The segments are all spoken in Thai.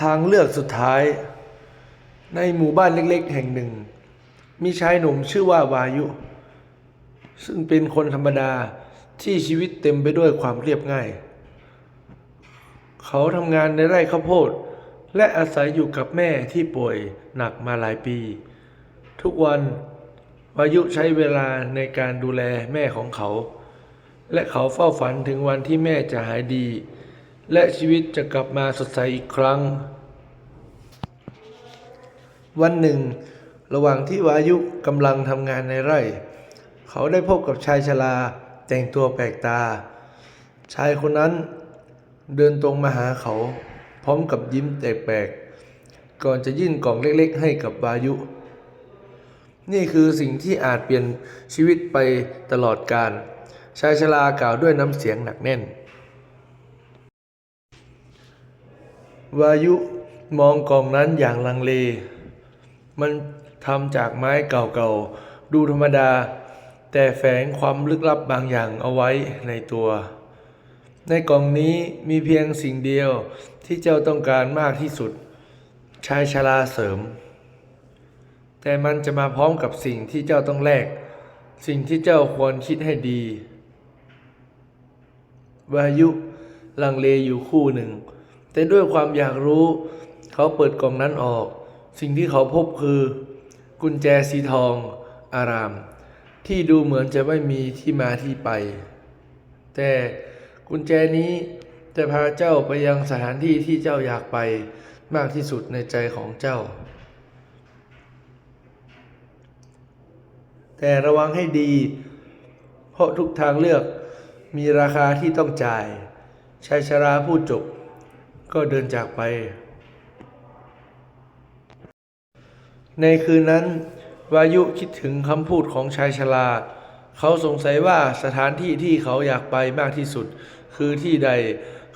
ทางเลือกสุดท้าย ในหมู่บ้านเล็กๆ แห่งหนึ่ง มีชายหนุ่มชื่อว่าวายุ ซึ่งเป็นคนธรรมดาที่ชีวิตเต็มไปด้วยความเรียบง่าย เขาทำงานในไร่ข้าวโพด และอาศัยอยู่กับแม่ที่ป่วยหนักมาหลายปี ทุกวันวายุใช้เวลาในการดูแลแม่ของเขา และเขาเฝ้าฝันถึงวันที่แม่จะหายดี และชีวิตจะกลับมาสดใสอีกครั้ง วันหนึ่ง ระหว่างที่วายุกำลังทำงานในไร่ เขาได้พบกับชายชราแต่งตัวแปลกตา ชายคนนั้นเดินตรงมาหาเขา พร้อมกับยิ้มแปลกๆก่อนจะยื่นกล่องเล็กๆ ให้กับวายุ นี่คือสิ่งที่อาจเปลี่ยนชีวิตไปตลอดกาลชายชรากล่าวด้วยน้ำเสียงหนักแน่น วายุมองกล่องนั้นอย่างลังเล มันทำจากไม้เก่าๆ ดูธรรมดา แต่แฝงความลึกลับบางอย่างเอาไว้ในตัว ในกล่องนี้มีเพียงสิ่งเดียวที่เจ้าต้องการมากที่สุด ชายชราเสริม แต่มันจะมาพร้อมกับสิ่งที่เจ้าต้องแลก สิ่งที่เจ้าควรคิดให้ดี วายุลังเลอยู่คู่หนึ่ง แต่ด้วยความอยากรู้ เขาเปิดกล่องนั้นออก สิ่งที่เขาพบคือ กุญแจสีทอง อาราม ที่ดูเหมือนจะไม่มีที่มาที่ไป แต่กุญแจนี้จะพาเจ้าไปยังสถานที่ที่เจ้าอยากไปมากที่สุดในใจของเจ้า แต่ระวังให้ดี เพราะทุกทางเลือกมีราคาที่ต้องจ่ายชายชราพูดจบ ก็เดินจากไป ในคืนนั้น วายุคิดถึงคำพูดของชายชรา เขาสงสัยว่าสถานที่ที่เขาอยากไปมากที่สุด คือที่ใด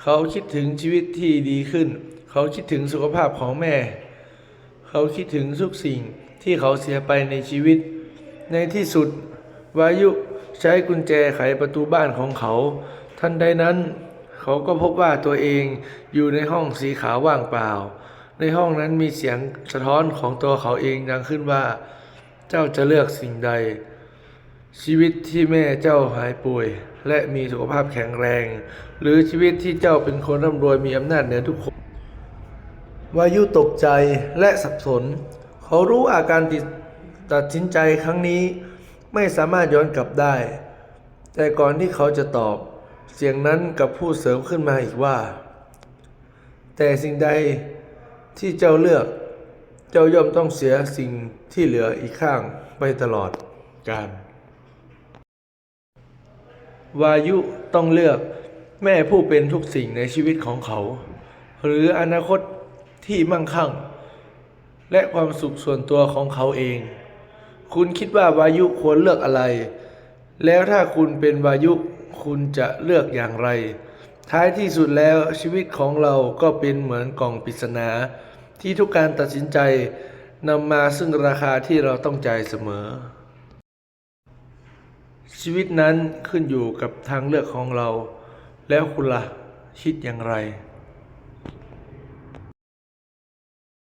เขาคิดถึงชีวิตที่ดีขึ้น เขาคิดถึงสุขภาพของแม่ เขาคิดถึงทุกสิ่งที่เขาเสียไปในชีวิต ในที่สุด วายุใช้กุญแจไขประตูบ้านของเขา ทันใดนั้น เขาก็พบว่าตัวเองอยู่ในห้องสีขาวว่างเปล่า ในห้องนั้นมีเสียงสะท้อนของตัวเขาเองดังขึ้นว่า เจ้าจะเลือกสิ่งใด ชีวิตที่แม่เจ้าหายป่วย และมีสุขภาพแข็งแรง หรือชีวิตที่เจ้าเป็นคนร่ำรวยมีอำนาจเหนือทุกคนวายุตกใจและสับสน เขารู้อาการติดตัดสินใจครั้งนี้ไม่สามารถย้อนกลับได้ แต่ก่อนที่เขาจะตอบ เสียงนั้นกับพูดเสริมขึ้นมาอีกว่า แต่สิ่งใดที่เจ้าเลือก เจ้าย่อมต้องเสียสิ่งที่เหลืออีกข้างไปตลอดกาลวายุต้องเลือกแม่ผู้เป็นทุกสิ่งในชีวิตของเขา หรืออนาคตที่มั่งคั่ง และความสุขส่วนตัวของเขาเอง คุณคิดว่าวายุควรเลือกอะไร แล้วถ้าคุณเป็นวายุ คุณจะเลือกอย่างไร ท้ายที่สุดแล้วชีวิตของเราก็เป็นเหมือนกล่องปริศนา ที่ทุกการตัดสินใจนำมาซึ่งราคาที่เราต้องจ่ายเสมอ ชีวิตนั้นขึ้นอยู่กับทางเลือกของเรา แล้วคุณล่ะคิดอย่างไร